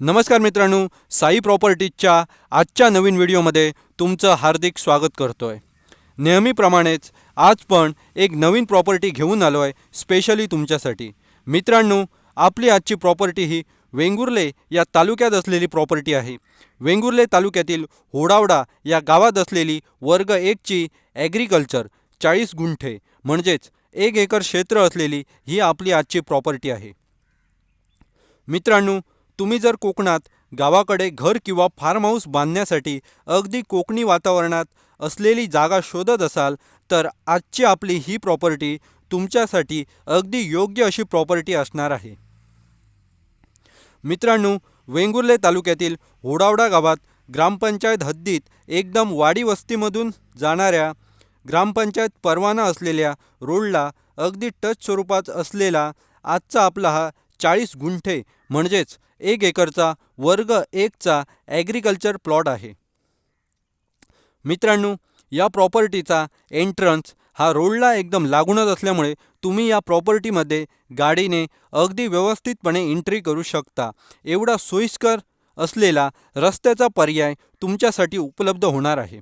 नमस्कार मित्रांनो साई प्रॉपर्टीजच्या आजच्या नवीन व्हिडिओमध्ये तुमचं हार्दिक स्वागत करतो आहे नेहमीप्रमाणेच आज पण एक नवीन प्रॉपर्टी घेऊन आलो आहे स्पेशली तुमच्यासाठी. मित्रांनो आपली आजची प्रॉपर्टी ही वेंगुर्ले या तालुक्यात असलेली प्रॉपर्टी आहे. वेंगुर्ले तालुक्यातील होडावडा या गावात असलेली वर्ग एकची ॲग्रिकल्चर चाळीस गुंठे म्हणजेच एक एकर क्षेत्र असलेली ही आपली आजची प्रॉपर्टी आहे. मित्रांनो तुम्ही जर कोकणात गावाकडे घर किंवा फार्म हाऊस बांधण्यासाठी अगदी कोकणी वातावरणात असलेली जागा शोधत असाल तर आजची आपली ही प्रॉपर्टी तुमच्यासाठी अगदी योग्य अशी प्रॉपर्टी असणार आहे. मित्रांनो वेंगुर्ले तालुक्यातील होडावडा गावात ग्रामपंचायत हद्दीत एकदम वाडी वस्तीमधून जाणाऱ्या ग्रामपंचायत परवाना असलेल्या रोडला अगदी टच स्वरूपात असलेला आजचा आपला हा चाळीस गुंठे म्हणजेच एक एकरचा वर्ग एकचा ॲग्रिकल्चर प्लॉट आहे. मित्रांनो या प्रॉपर्टीचा एंट्रन्स हा रोडला एकदम लागूनच असल्यामुळे तुम्ही या प्रॉपर्टीमध्ये गाडीने अगदी व्यवस्थितपणे एंट्री करू शकता. एवढा सोयीस्कर असलेला रस्त्याचा पर्याय तुमच्यासाठी उपलब्ध होणार आहे.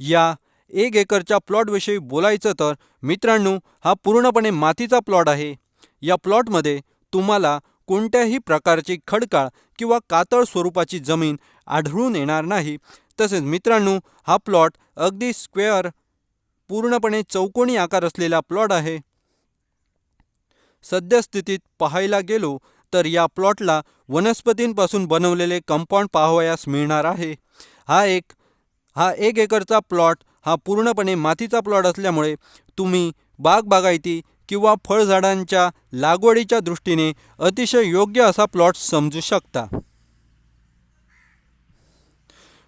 या एक एकरच्या प्लॉटविषयी बोलायचं तर मित्रांनो हा पूर्णपणे मातीचा प्लॉट आहे. या प्लॉटमध्ये तुम्हाला कोणत्याही प्रकारची खडकाळ किंवा कातळ स्वरूपाची जमीन आढळून येणार नाही. तसेच मित्रांनो हा प्लॉट अगदी स्क्वेअर पूर्णपणे चौकोनी आकार असलेला प्लॉट आहे. सद्यस्थितीत पाहायला गेलो तर या प्लॉटला वनस्पतींपासून बनवलेले कंपाऊंड पाहावयास मिळणार आहे. हा एक हा एक एकरचा प्लॉट हा पूर्णपणे मातीचा प्लॉट असल्यामुळे तुम्ही बाग बागायती किंवा फळझाडांच्या लागवडीच्या दृष्टीने अतिशय योग्य असा प्लॉट समजू शकता.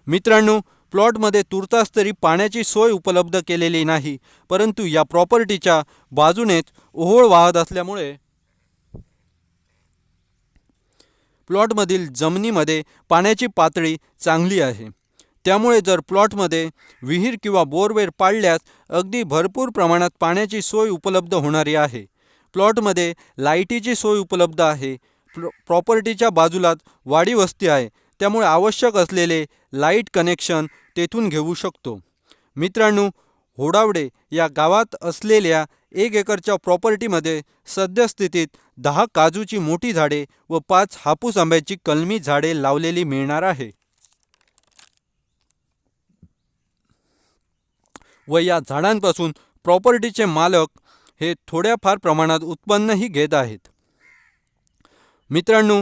मित्रांनो प्लॉटमध्ये तुर्तास तरी पाण्याची सोय उपलब्ध केलेली नाही परंतु या प्रॉपर्टीच्या बाजूनेच ओहोळ वाहत असल्यामुळे प्लॉटमधील जमिनीमध्ये पाण्याची पातळी चांगली आहे. त्यामुळे जर प्लॉटमध्ये विहीर किंवा बोरवेल पाडल्यास अगदी भरपूर प्रमाणात पाण्याची सोय उपलब्ध होणारी आहे. प्लॉटमध्ये लाईटीची सोय उपलब्ध आहे. प्रॉपर्टीच्या बाजूलाच वाडी वस्ती आहे. त्यामुळे आवश्यक असलेले लाइट कनेक्शन तेथून घेऊ शकतो. मित्रांनो होडावडे या गावात असलेल्या एक एकरच्या प्रॉपर्टीमध्ये सद्यस्थितीत दहा काजूची मोठी झाडे व पाच हापूस आंब्याची कलमी झाडे लावलेली मिळणार आहे. व या झाडांपासून प्रॉपर्टीचे मालक हे थोड्याफार प्रमाणात उत्पन्नही घेत आहेत. मित्रांनो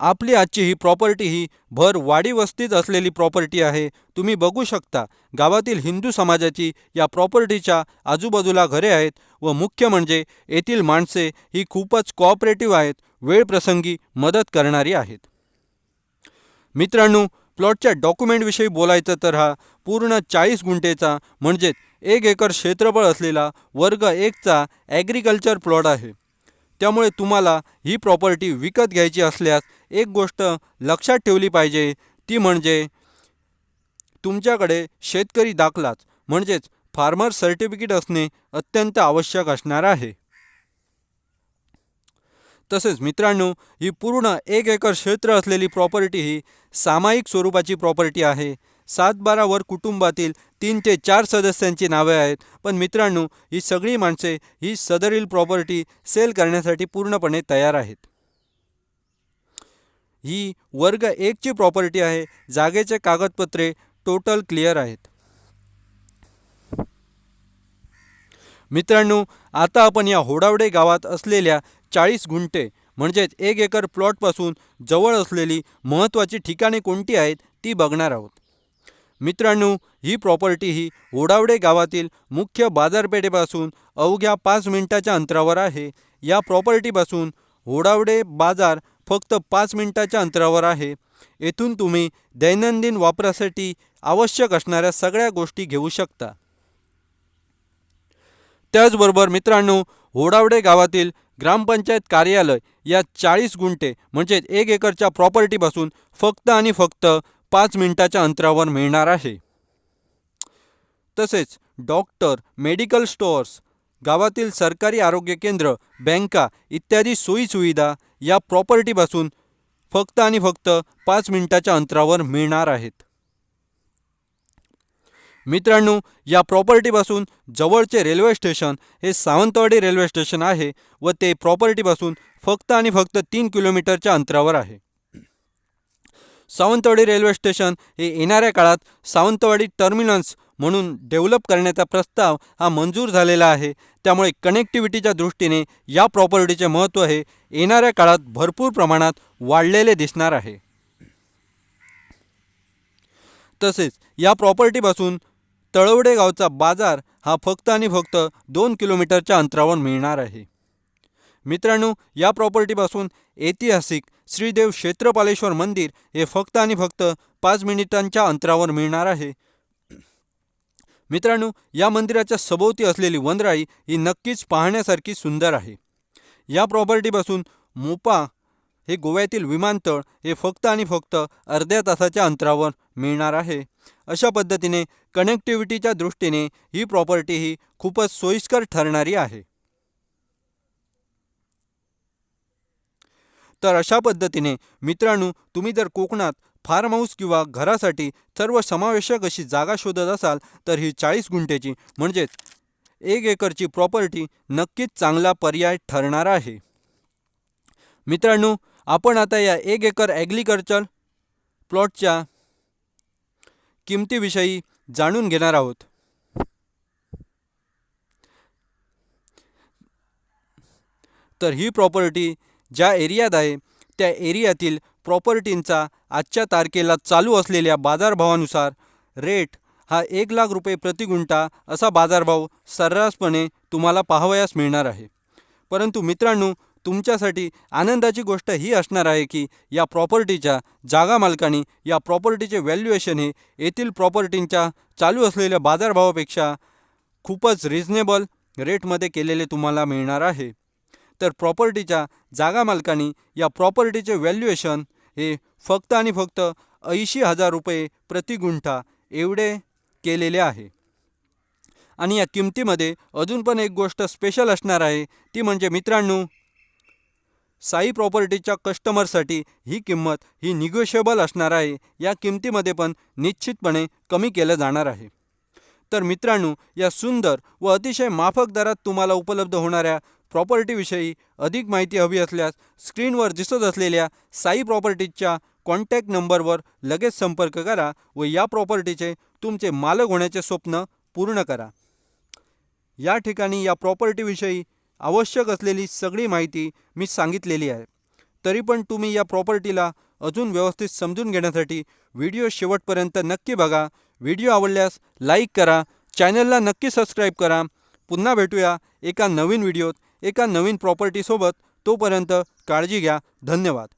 आपली आजची ही प्रॉपर्टी ही भर वाडी वस्तीत असलेली प्रॉपर्टी आहे. तुम्ही बघू शकता गावातील हिंदू समाजाची या प्रॉपर्टीच्या आजूबाजूला घरे आहेत व मुख्य म्हणजे येथील माणसे ही खूपच कॉपरेटिव्ह आहेत वेळप्रसंगी मदत करणारी आहेत. मित्रांनो प्लॉटच्या डॉक्युमेंटविषयी बोलायचं तर हा पूर्ण चाळीस गुंठेचा म्हणजेच एक एकर क्षेत्रफळ असलेला वर्ग एकचा ॲग्रिकल्चर प्लॉट आहे. त्यामुळे तुम्हाला ही प्रॉपर्टी विकत घ्यायची असल्यास एक गोष्ट लक्षात ठेवली पाहिजे ती म्हणजे तुमच्याकडे शेतकरी दाखलाच म्हणजेच फार्मर सर्टिफिकेट असणे अत्यंत आवश्यक असणार आहे. तसेच मित्रांनो ही पूर्ण एक एकर क्षेत्र असलेली प्रॉपर्टी ही सामायिक स्वरूपाची प्रॉपर्टी आहे. सात वर कुटुंबातील तीन ते चार सदस्यांची नावे आहेत. पण मित्रांनो ही सगळी माणसे ही सदरील प्रॉपर्टी सेल करण्यासाठी पूर्णपणे तयार आहेत. ही वर्ग एकची प्रॉपर्टी आहे. जागेचे कागदपत्रे टोटल क्लिअर आहेत. मित्रांनो आता आपण या होडावडे गावात असलेल्या चाळीस गुंठे म्हणजेच एक एकर प्लॉटपासून जवळ असलेली महत्त्वाची ठिकाणे कोणती आहेत ती बघणार आहोत. मित्रांनो ही प्रॉपर्टी ही ओडावडे गावातील मुख्य बाजारपेठेपासून अवघ्या पाच मिनिटाच्या अंतरावर आहे. या प्रॉपर्टीपासून होडावडे बाजार फक्त पाच मिनिटाच्या अंतरावर आहे. येथून तुम्ही दैनंदिन वापरासाठी आवश्यक असणाऱ्या सगळ्या गोष्टी घेऊ शकता. त्याचबरोबर मित्रांनो होडावडे गावातील ग्रामपंचायत कार्यालय या चाळीस गुंठे म्हणजे एक एकरच्या प्रॉपर्टीपासून फक्त आणि फक्त पाच मिनिटाच्या अंतरावर मिळणार आहे. तसेच डॉक्टर मेडिकल स्टोअर्स गावातील सरकारी आरोग्य केंद्र बँका इत्यादी सोयीसुविधा या प्रॉपर्टीपासून फक्त आणि फक्त पाच मिनिटाच्या अंतरावर मिळणार आहेत. मित्रांनो या प्रॉपर्टीपासून जवळचे रेल्वे स्टेशन हे सावंतवाडी रेल्वे स्टेशन आहे व ते प्रॉपर्टीपासून फक्त आणि फक्त तीन किलोमीटरच्या अंतरावर आहे. सावंतवाडी रेल्वे स्टेशन हे येणाऱ्या काळात सावंतवाडी टर्मिनल्स म्हणून डेव्हलप करण्याचा प्रस्ताव हा मंजूर झालेला आहे. त्यामुळे कनेक्टिव्हिटीच्या दृष्टीने या प्रॉपर्टीचे महत्त्व हे येणाऱ्या काळात भरपूर प्रमाणात वाढलेले दिसणार आहे. तसेच या प्रॉपर्टीपासून तळवडे गावचा बाजार हा फक्त आणि फक्त दोन किलोमीटरच्या अंतरावर मिळणार आहे. मित्रांनो या प्रॉपर्टीपासून ऐतिहासिक श्रीदेव क्षेत्रपालेश्वर मंदिर हे फक्त आणि फक्त पाच मिनिटांच्या अंतरावर मिळणार आहे. मित्रांनो या मंदिराच्या सभोवती असलेली वनराई ही नक्कीच पाहण्यासारखी सुंदर आहे. या प्रॉपर्टीपासून मोपा हे गोव्यातील विमानतळ हे फक्त आणि फक्त अर्ध्या तासाच्या अंतरावर मिळणार आहे. अशा पद्धतीने कनेक्टिव्हिटीच्या दृष्टीने ही प्रॉपर्टी ही खूपच सोयीस्कर ठरणारी आहे. तर अशा पद्धतीने मित्रांनो तुम्ही जर कोकणात फार्म हाऊस किंवा घरासाठी सर्व समावेशक अशी जागा शोधत असाल तर ही चाळीस गुंठेची म्हणजेच एक एकरची प्रॉपर्टी नक्कीच चांगला पर्याय ठरणार आहे. मित्रांनो आपण आता या एक एकर ॲग्रिकल्चर प्लॉटच्या किमतीविषयी जाणून घेणार आहोत. तर ही प्रॉपर्टी ज्या एरियात आहे त्या एरियातील प्रॉपर्टींचा आजच्या तारखेला चालू असलेल्या बाजारभावानुसार रेट हा एक लाख रुपये प्रति गुंठा असा बाजारभाव सर्रासपणे तुम्हाला पाहावयास मिळणार आहे. परंतु मित्रांनो तुमच्यासाठी आनंदाची गोष्ट ही असणार आहे की या प्रॉपर्टीच्या जागा मालकांनी या प्रॉपर्टीचे व्हॅल्युएशन हे येथील प्रॉपर्टींच्या चालू असलेल्या बाजारभावापेक्षा खूपच रिझनेबल रेटमध्ये केलेले तुम्हाला मिळणार आहे. तर प्रॉपर्टीच्या जागा मालकांनी या प्रॉपर्टीचे व्हॅल्युएशन हे फक्त आणि फक्त ऐंशी हजार रुपये प्रति गुंठा एवढे केलेले आहे. आणि या किमतीमध्ये अजून पण एक गोष्ट स्पेशल असणार आहे ती म्हणजे मित्रांनो साई प्रॉपर्टीच्या कस्टमरसाठी ही किंमत ही निगोशिएबल असणार आहे. या किमतीमध्ये पण निश्चितपणे कमी केलं जाणार आहे. तर मित्रांनो या सुंदर व अतिशय माफक दरात तुम्हाला उपलब्ध होणाऱ्या प्रॉपर्टीविषयी अधिक माहिती हवी असल्यास स्क्रीनवर दिसत असलेल्या साई प्रॉपर्टीच्या कॉन्टॅक्ट नंबरवर लगेच संपर्क करा व या प्रॉपर्टीचे तुमचे मालक होण्याचे स्वप्न पूर्ण करा. या ठिकाणी या प्रॉपर्टीविषयी आवश्यक असलेली सगळी माहिती मी सांगितलेली आहे. तरी पण तुम्ही या प्रॉपर्टीला अजून व्यवस्थित समजून घेण्यासाठी व्हिडिओ शेवटपर्यंत नक्की बघा. व्हिडिओ आवडल्यास लाईक करा चॅनलला नक्की सबस्क्राईब करा. पुन्हा भेटूया एका नवीन व्हिडिओत एका नवीन प्रॉपर्टीसोबत. तोपर्यंत काळजी घ्या. धन्यवाद.